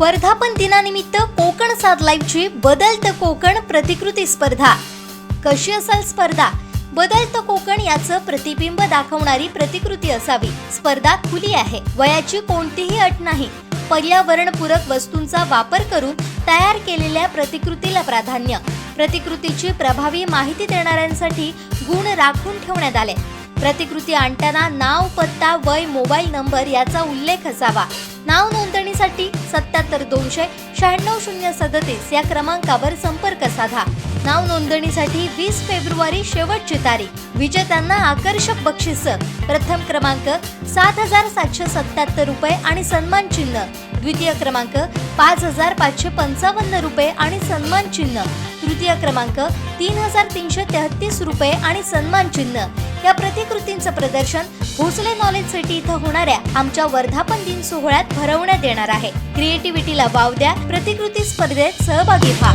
वर्धापन दिनानिमित्त कोकण सात लाईव्हची बदलतं कोकण प्रतिकृती स्पर्धा. कशी असेल स्पर्धा? बदलतं कोकण याचं प्रतिबिंब दाखवणारी प्रतिकृती असावी. स्पर्धा खुली आहे. वयाची कोणतीही अट नाही. पर्यावरणपूरक वस्तूंचा वापर करून तयार केलेल्या प्रतिकृतीला प्राधान्य. प्रतिकृतीची प्रभावी माहिती देणाऱ्यांसाठी गुण राखून ठेवण्यात आले. प्रतिकृती आणताना नाव पत्ता वय मोबाईल नंबर याचा उल्लेख असावा. नाव नोंदणीसाठी सत्याहत्तर दोनशे शहाण्णव शून्य सदतीस या क्रमांकावर संपर्क साधा. नाव नोंदणीसाठी वीस फेब्रुवारी शेवटची तारीख. विजेत्यांना आकर्षक बक्षीस. प्रथम क्रमांक सात हजार सातशे सत्याहत्तर रुपये आणि सन्मान चिन्ह. द्वितीय क्रमांक पाच हजार पाचशे पंचावन्न रुपये आणि सन्मान चिन्ह. तृतीय क्रमांक तीन हजार तीनशे तेहतीस रुपये आणि सन्मान चिन्ह. या प्रतिकृतींचं प्रदर्शन भोसले नॉलेज सिटी इथं होणाऱ्या आमच्या वर्धापन दिन सोहळ्यात भरवण्यात येणार आहे. क्रिएटिव्हिटीला वाव द्या. प्रतिकृती स्पर्धेत सहभागी व्हा.